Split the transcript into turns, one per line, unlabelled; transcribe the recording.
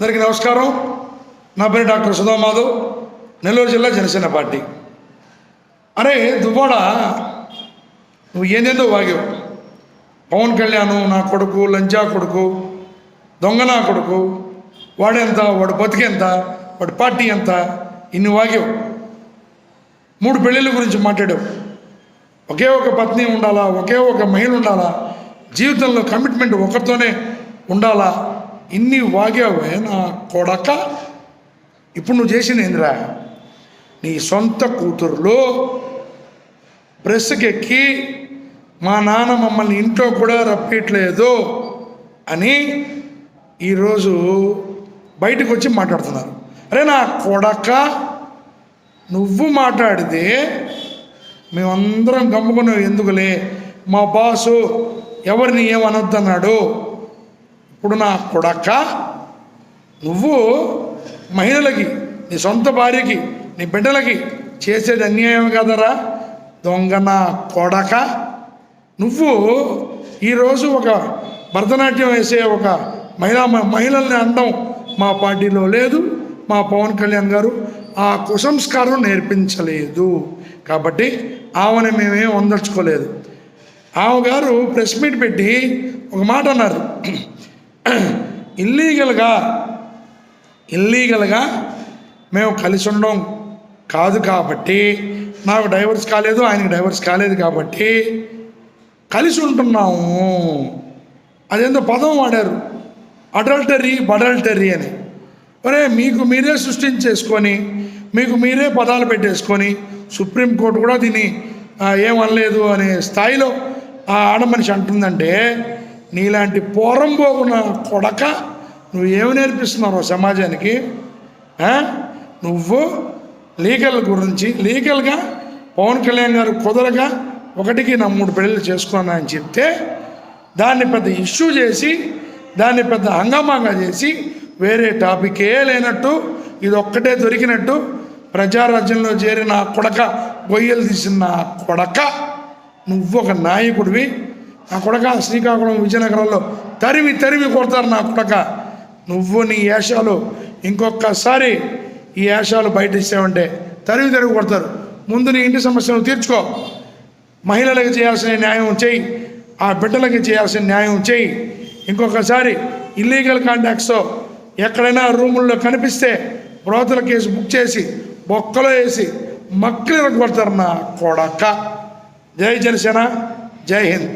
అందరికీ నమస్కారం. నా పేరు డాక్టర్ సుధా మాధవ్ నెల్లూరు జిల్లా జనసేన పార్టీ. అరే దువ్వాడ నువ్వు ఏందేందో వాగావు? పవన్ కళ్యాణ్ నా కొడుకు లంచా కొడుకు దొంగ నా కొడుకు వాడెంత వాడు బతికెంత వాడి పార్టీ ఎంత ఇన్ని వాగావు. మూడు పెళ్ళిళ్ళ గురించి మాట్లాడావు. ఒకే ఒక పత్ని ఉండాలా ఒకే ఒక మహిళ ఉండాలా జీవితంలో కమిట్మెంట్ ఒకరితోనే ఉండాలా? ఇన్ని వాగావే నా కొడక? ఇప్పుడు నువ్వు చేసింది ఏందిరా? నీ సొంత కూతురులో బ్రెస్కెక్కి మా నాన్న మమ్మల్ని ఇంట్లో కూడా రప్పిట్లేదు అని ఈరోజు బయటకు వచ్చి మాట్లాడుతున్నారు. అరే నా కొడక నువ్వు మాట్లాడితే మేమందరం గమ్ముకుని ఎందుకులే? మా బాసు ఎవరిని ఏమనొద్దన్నాడు? ఇప్పుడు నా కొడక నువ్వు మహిళలకి నీ సొంత భార్యకి నీ బిడ్డలకి చేసేది అన్యాయం కదరా? దొంగ నా కొడక. నువ్వు ఈరోజు ఒక భరతనాట్యం వేసే ఒక మహిళా మహిళల్ని అనడం మా పార్టీలో లేదు మా పవన్ కళ్యాణ్ గారు ఆ కుసంస్కారం నేర్పించలేదు. కాబట్టి ఆమెను మేమేం అందర్చుకోలేదు. ఆమె గారు ప్రెస్ మీట్ పెట్టి ఒక మాట అన్నారు. ఇల్లీగల్గా ఇల్లీగల్గా మేము కలిసి ఉండడం కాదు కాబట్టి నాకు డైవర్స్ కాలేదు ఆయనకి డైవర్స్ కాలేదు కాబట్టి కలిసి ఉంటున్నాము. అదేందో పదం వాడారు. అడల్టరీ బడల్టరీ అని. ఒరే మీకు మీరే సృష్టించేసుకొని మీకు మీరే పదాలు పెట్టేసుకొని సుప్రీంకోర్టు కూడా దీన్ని ఏమనలేదు అనే స్థాయిలో ఆ ఆడమనిషి అంటుందంటే నీలాంటి పోరంబోగున కొడక నువ్వు నేర్పిస్తున్నావు సమాజానికి? నువ్వు లీగల్ గురించి లీగల్గా పవన్ కళ్యాణ్ గారు కుదరగా ఒకటికి నా మూడు పెళ్ళిళ్ళు చేసుకున్నా అని చెప్తే దాన్ని పెద్ద ఇష్యూ చేసి దాన్ని పెద్ద హంగామాగా చేసి వేరే టాపికే లేనట్టు ఇది ఒక్కటే దొరికినట్టు ప్రజారాజ్యంలో చేరిన కొడక గొయ్యలు తీసిన కొడక నువ్వు ఒక నాయకుడివి. నా కొడక శ్రీకాకుళం విజయనగరంలో తరివి తరివి కొడతారు నా కొడక. నువ్వు నీ వేషాలు ఇంకొకసారి ఈ వేషాలు బయట ఇస్తావంటే తరివి తరివి కొడతారు. ముందు నీ ఇంటి సమస్యను తీర్చుకో. మహిళలకు చేయాల్సిన న్యాయం చేయి. ఆ బిడ్డలకి చేయాల్సిన న్యాయం చేయి. ఇంకొకసారి ఇల్లీగల్ కాంటాక్ట్స్తో ఎక్కడైనా రూముల్లో కనిపిస్తే బ్రోతల కేసు బుక్ చేసి బొక్కలో వేసి మక్కలు కొడతారు నా కొడక. జై జనసేన జై హింద్.